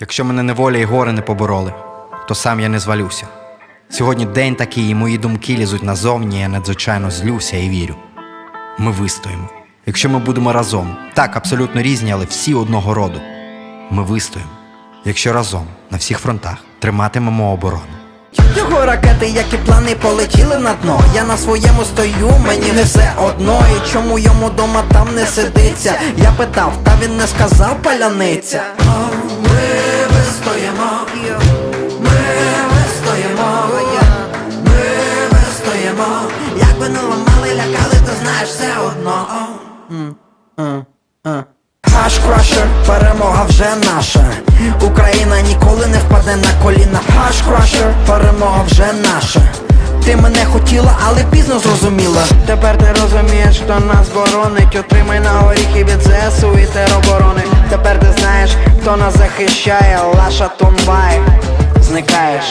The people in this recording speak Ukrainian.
Якщо мене неволя і горе не побороли, то сам я не звалюся. Сьогодні день такий, і мої думки лізуть назовні, я надзвичайно злюся і вірю. Ми вистоїмо. Якщо ми будемо разом, так, абсолютно різні, але всі одного роду. Ми вистоїмо. Якщо разом на всіх фронтах триматимемо оборону. Його ракети, як і плани, полетіли на дно. Я на своєму стою, мені не все одно. І чому йому дома там не сидиться? Я питав, та він не сказав паляниця. Ми вистоїмо, ми вистоїмо, ми вистоїмо. Як би не ламали, лякали, то знаєш все одно. Хаш крашер, перемога вже наша. Україна ніколи не впаде на коліна. Хаш крашер, перемога вже наша. Ти мене хотіла, але пізно зрозуміла. Тепер ти розумієш, хто нас боронить. Отримай на горіхи від ЗСУ і тероборони. Тепер ти знаєш, хто нас захищає. Лаша Тумбай, зникаєш.